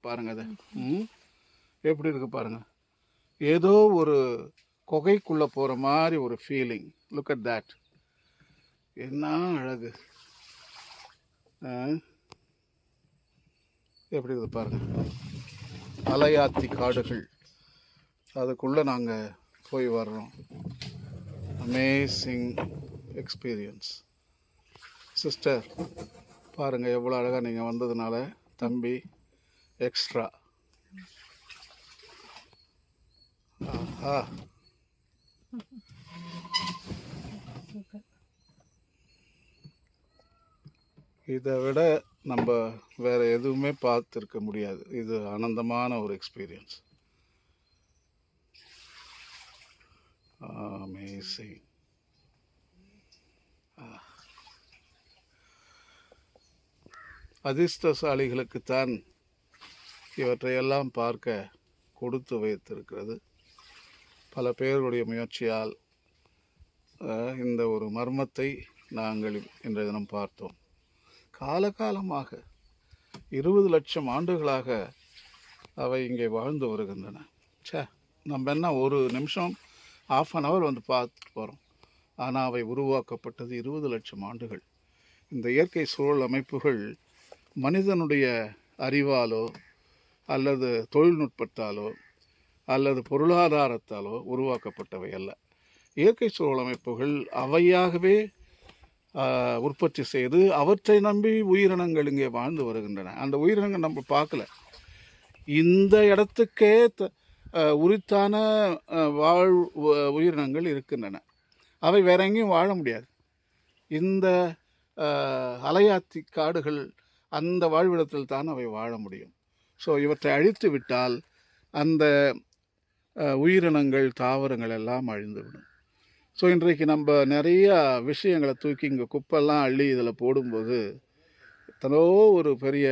பாருங்க அதை. ம். எப்படி இருக்கு பாருங்க. ஏதோ ஒரு குகைக்குள்ளே போகிற மாதிரி ஒரு ஃபீலிங் லுக் அட் தேட் என்ன அழகு? எப்படி இருக்குது பாருங்க. அலையாத்தி காடுகள். அதுக்குள்ளே நாங்கள் போய் வர்றோம். அமேசிங் எக்ஸ்பீரியன்ஸ் சிஸ்டர் பாருங்கள் எவ்வளோ அழகாக நீங்கள் வந்ததுனால தம்பி எக்ஸ்ட்ரா ஆஹா இதை விட நம்ம வேற எதுவுமே பார்த்துருக்க முடியாது. இது ஆனந்தமான ஒரு எக்ஸ்பீரியன்ஸ் அமேசிங் அதிர்ஷ்டசாலிகளுக்குத்தான் இவற்றையெல்லாம் பார்க்க கொடுத்து வைத்திருக்கிறது. பல பேருடைய முயற்சியால் இந்த ஒரு மர்மத்தை நாங்கள் இன்றைய தினம் பார்த்தோம். காலகாலமாக இருபது லட்சம் ஆண்டுகளாக அவை இங்கே வாழ்ந்து வருகின்றன. சே நம்ம என்ன ஒரு நிமிஷம் ஆஃப் அன் ஹவர் வந்து பார்த்துட்டு போகிறோம் ஆனால் அவை உருவாக்கப்பட்டது இருபது லட்சம் ஆண்டுகள். இந்த இயற்கை சூழல் அமைப்புகள் மனிதனுடைய அறிவாலோ அல்லது தொழில்நுட்பத்தாலோ அல்லது பொருளாதாரத்தாலோ உருவாக்கப்பட்டவை அல்ல. இயற்கை சூழல் அமைப்புகள் அவையாகவே உற்பத்தி செய்து அவற்றை நம்பி உயிரினங்கள் இங்கே வாழ்ந்து வருகின்றன. அந்த உயிரினங்கள் நம்ம பார்க்கல. இந்த இடத்துக்கே த- உரித்தான வாழ் உயிரினங்கள் இருக்கின்றன. அவை வேற எங்கேயும் வாழ முடியாது. இந்த அலையாத்தி காடுகள் அந்த வாழ்விடத்தில் தான் அவை வாழ முடியும். ஸோ இவற்றை அழித்து விட்டால் அந்த உயிரினங்கள் தாவரங்கள் எல்லாம் அழிந்துவிடும். ஸோ இன்றைக்கு நம்ம நிறையா விஷயங்களை தூக்கி இங்கே குப்பெல்லாம் அள்ளி இதில் போடும்போது எத்தனோ ஒரு பெரிய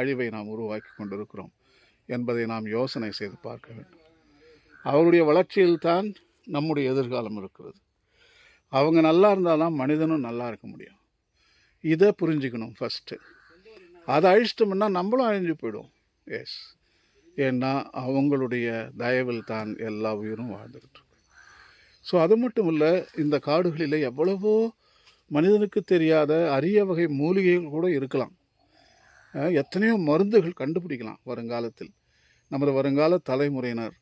அழிவை நாம் உருவாக்கி கொண்டிருக்கிறோம் என்பதை நாம் யோசனை செய்து பார்க்க வேண்டும். அவருடைய வளர்ச்சியில்தான் நம்முடைய எதிர்காலம் இருக்கிறது. அவங்க நல்லா இருந்தாலும் மனிதனும் நல்லா இருக்க முடியும். இதை புரிஞ்சுக்கணும் ஃபஸ்ட்டு அதை அழிச்சிட்டோம்னா நம்மளும் அழிஞ்சு போயிடும் எஸ் ஏன்னா அவங்களுடைய தயவில் தான் எல்லா உயிரும் வாழ்ந்துக்கிட்டு ஸோ அது மட்டும் இல்லை இந்த காடுகளில் எவ்வளவோ மனிதனுக்கு தெரியாத அரிய வகை மூலிகைகள் கூட இருக்கலாம். எத்தனையோ மருந்துகள் கண்டுபிடிக்கலாம் வருங்காலத்தில். நமது வருங்கால தலைமுறையினர்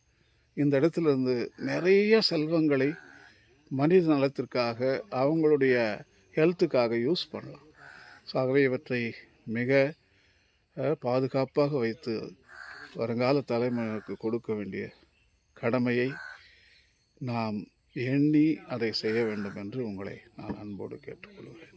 இந்த இடத்துலேருந்து நிறைய செல்வங்களை மனித நலத்திற்காக அவங்களுடைய ஹெல்த்துக்காக யூஸ் பண்ணலாம். ஸோ ஆகவே இவற்றை மிக பாதுகாப்பாக வைத்து வருங்கால தலைமுறைக்கு கொடுக்க வேண்டிய கடமையை நாம் எண்ணி அதை செய்ய வேண்டும் என்று உங்களை நான் அன்போடு கேட்டுக்கொள்கிறேன்.